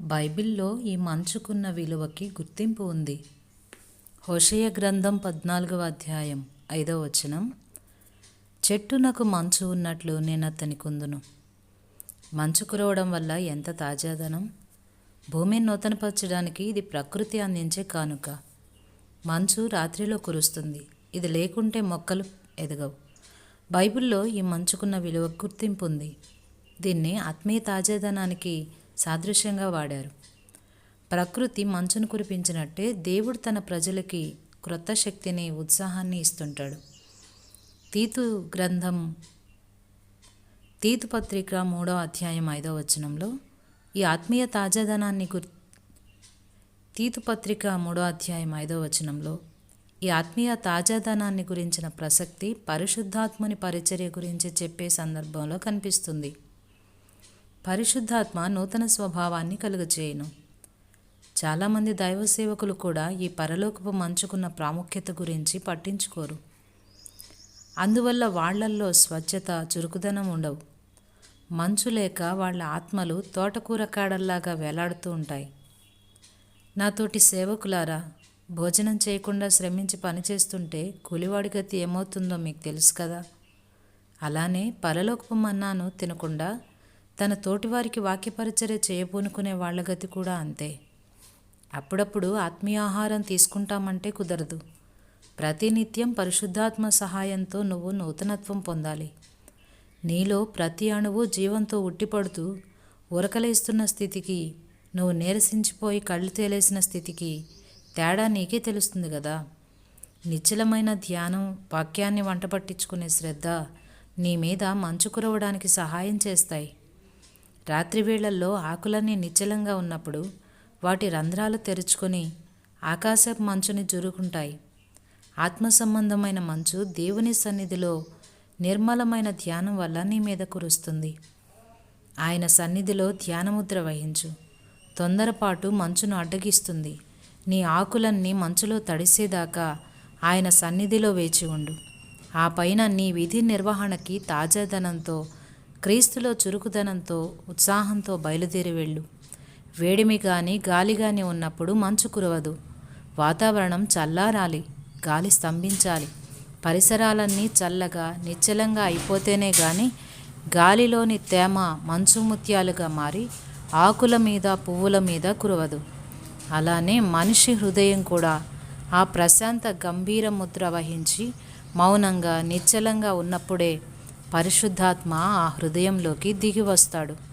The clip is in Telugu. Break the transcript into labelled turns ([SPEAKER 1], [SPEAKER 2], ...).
[SPEAKER 1] బైబిల్లో ఈ మంచుకున్న విలువకి గుర్తింపు ఉంది. హోషయ గ్రంథం పద్నాలుగవ అధ్యాయం ఐదవ వచనం. చెట్టునకు మంచు ఉన్నట్లు నేను అతని కుందును మంచు కురవడం వల్ల ఎంత తాజాదనం? భూమిని నూతనపరచడానికి ఇది ప్రకృతి అందించే కానుక. మంచు రాత్రిలో కురుస్తుంది. ఇది లేకుంటే మొక్కలు ఎదగవు. బైబిల్లో ఈ మంచుకున్న విలువ గుర్తింపు ఉంది. దీన్ని ఆత్మీయ తాజాదనానికి సాదృశ్యంగా వాడారు. ప్రకృతి మంచును కురిపించినట్టే దేవుడు తన ప్రజలకి క్రొత్త శక్తిని ఉత్సాహాన్ని ఇస్తుంటాడు. తీతు గ్రంథం తీతు పత్రిక మూడో అధ్యాయం ఐదో వచనంలో ఈ ఆత్మీయ తాజాదనాన్ని గుర్ తీతు పత్రిక మూడో అధ్యాయం ఐదో వచనంలో ఈ ఆత్మీయ తాజాదనాన్ని గురించిన ప్రసక్తి పరిశుద్ధాత్మని పరిచర్య గురించి చెప్పే సందర్భంలో కనిపిస్తుంది. పరిశుద్ధాత్మ నూతన స్వభావాన్ని కలుగజేయును. చాలామంది దైవ సేవకులు కూడా ఈ పరలోకపు మంచుకున్న ప్రాముఖ్యత గురించి పట్టించుకోరు. అందువల్ల వాళ్ళల్లో స్వచ్ఛత చురుకుదనం ఉండవు. మంచు లేక వాళ్ళ ఆత్మలు తోటకూర కాడల్లాగా వేలాడుతూ ఉంటాయి. నాతోటి సేవకులారా భోజనం చేయకుండా శ్రమించి పనిచేస్తుంటే కూలివాడి గతి ఏమవుతుందో మీకు తెలుసు కదా. అలానే పరలోకపు మన్నాను తినకుండా తన తోటివారికి వాక్యపరిచర్య చేయబూనుకునే వాళ్ళ గతి కూడా అంతే. అప్పుడప్పుడు ఆత్మీయాహారం తీసుకుంటామంటే కుదరదు. ప్రతినిత్యం పరిశుద్ధాత్మ సహాయంతో నువ్వు నూతనత్వం పొందాలి. నీలో ప్రతి అణువు జీవంతో ఉట్టిపడుతూ ఉరకలేస్తున్న స్థితికి నువ్వు నీరసించిపోయి కళ్ళు తేలేసిన స్థితికి తేడా నీకే తెలుస్తుంది కదా నిశ్చలమైన ధ్యానం వాక్యాన్ని వంట పట్టించుకునే శ్రద్ధ నీ మీద మంచు కురవడానికి సహాయం చేస్తాయి. రాత్రివేళల్లో ఆకులన్నీ నిశ్చలంగా ఉన్నప్పుడు వాటి రంధ్రాలు తెరుచుకొని ఆకాశపు మంచుని జురుకుంటాయి. ఆత్మ సంబంధమైన మంచు దేవుని సన్నిధిలో నిర్మలమైన ధ్యానం వల్ల నీ మీద కురుస్తుంది. ఆయన సన్నిధిలో ధ్యానముద్ర వహించు. తొందరపాటు మంచును అడ్డగిస్తుంది. నీ ఆకులన్నీ మంచులో తడిసేదాకా ఆయన సన్నిధిలో వేచి ఉండు. ఆ పైన నీ విధి నిర్వహణకి తాజాదనంతో క్రీస్తులో చురుకుదనంతో ఉత్సాహంతో బయలుదేరి వెళ్ళు. వేడిమి కానీ గాలి కానీ ఉన్నప్పుడు మంచు కురవదు. వాతావరణం చల్లారాలి గాలి స్తంభించాలి. పరిసరాలన్నీ చల్లగా నిశ్చలంగా అయిపోతేనే కానీ గాలిలోని తేమ మంచు ముత్యాలుగా మారి ఆకుల మీద పువ్వుల మీద కురవదు. అలానే మనిషి హృదయం కూడా ఆ ప్రశాంత గంభీర ముద్ర వహించి మౌనంగా నిశ్చలంగా ఉన్నప్పుడే పరిశుద్ధాత్మ ఆ హృదయంలోకి దిగి వస్తాడు.